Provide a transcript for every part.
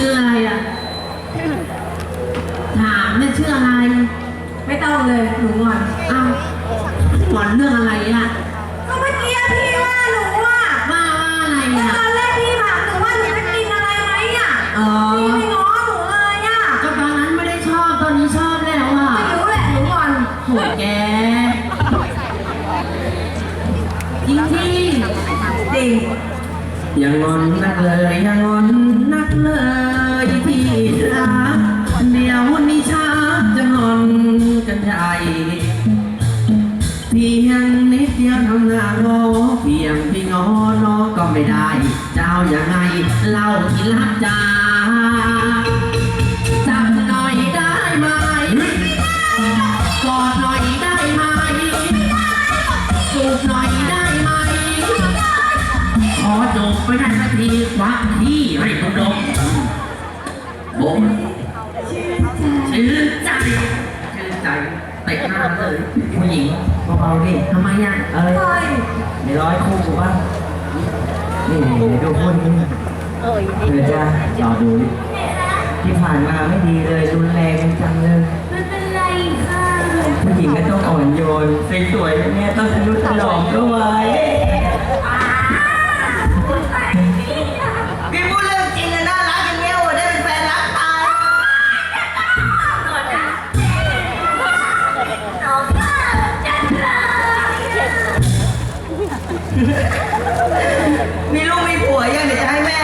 ชื่ออะไรอะ ถามเนี่ยชื่ออะไร ไม่ต้องเลยหนูงอนอ้าวหมอนเรื่องอะไรอะก็เมื่อกี้พี่ว่าหนูอะว่าว่าอะไรเมื่ออะ ตอนแรกพี่ถามหนูว่าหนูจะกินอะไรไหมอะอ๋อ พี่ไม่ง้อหนูเลยอะก็ตอนนั้นไม่ได้ชอบตอนนี้ชอบแล้วอะไม่รู้แหละหนูงอน โหแกจริงที่ จริง อย่างอนนักเลยอย่างอนนักเลยพี่รักเดี๋ยวนี้ช้าจะงอนกันใหญ่เพียงนิดเดียวทำหน้างอเพียงพี่งอน้องก็ไม่ได้ เจ้ายังไงเล่าที่รักจ้าจับหน่อยได้ไหมกอดหน่อยได้ไหมจูบหน่อยได้ไหมข อจบไม่ได้สักทีควักที่ให้คุณดมโบกชื่นใจชื่นใจเตะหน้าเลยผู้หญิงเบาๆดิทำไมอะเออเฮ้ยไม่ร้อยคู่กูบ้างนี่ดูคนนี้เออจ้าจอดูดิที่ผ่านมาไม่ดีเลยรุนแรงจังเลยไม่เป็นไรค่ะผู้หญิงก็ต้องอ่อนโยนสวย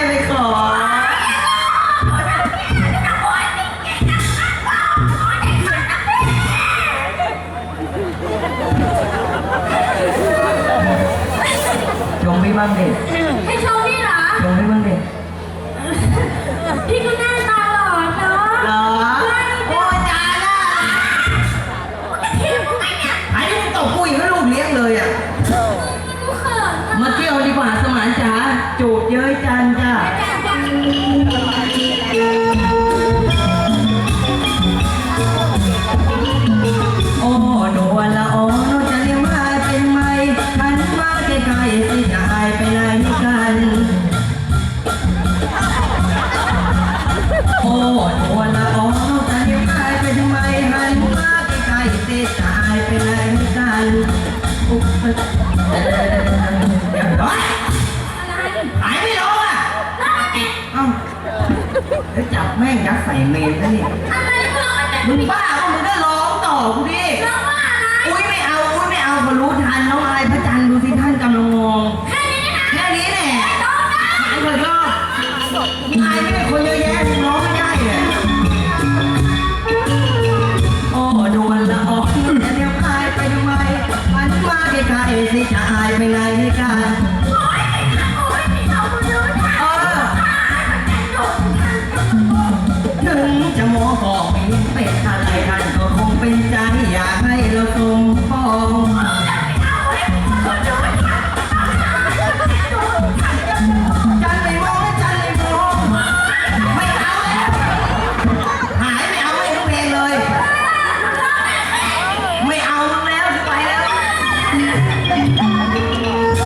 ไปขอ ชมพี่บ้างดิให้ชมพี่เหรอ ชมพี่บ้างดิพี่ก็หน้าตาหล่อเนาะเหรอโอ้ยจาน่ะไอ้ที่มึงตบกูอย่างกับลูกเลี้ยงเลยอะหนูเขินมาเที่ยวดีกว่าานจ๋าจูบเย้ยจันจ้าโอ้หนูวันละอ๋อหนูจะเลี้ยงมาเป็นไหมหันมาใกล้ๆสิจะหายไปไหนกัน โอ้หนูวันละอ๋อหนูจะเลี้ยงมาเป็นไหมหันมาใกล้ๆสิจะหายไปไหนกันอุ๊บ เดี๋ยวจับแม่งยัดใส่เมนซะนี่อะไรก็ร้องแต่มึงบ้าก็มึงก็ร้องต่อกูดิร้องว่าอะไรอุ้ยไม่เอาอุ้ยไม่เอาเขารู้ทันน้องอายพระจันทร์ดูสิท่านกำลังมองแค่นี้นะแค่นี้แหละร้องนะหายคนก็อายไม่เป็นคนเยอะแยะมึงร้องไม่ได้เลยโอ้ดวนละออกจะเลี้ยวอายไปทำไมมันมาไกลๆสิจะอายไปไหนกัน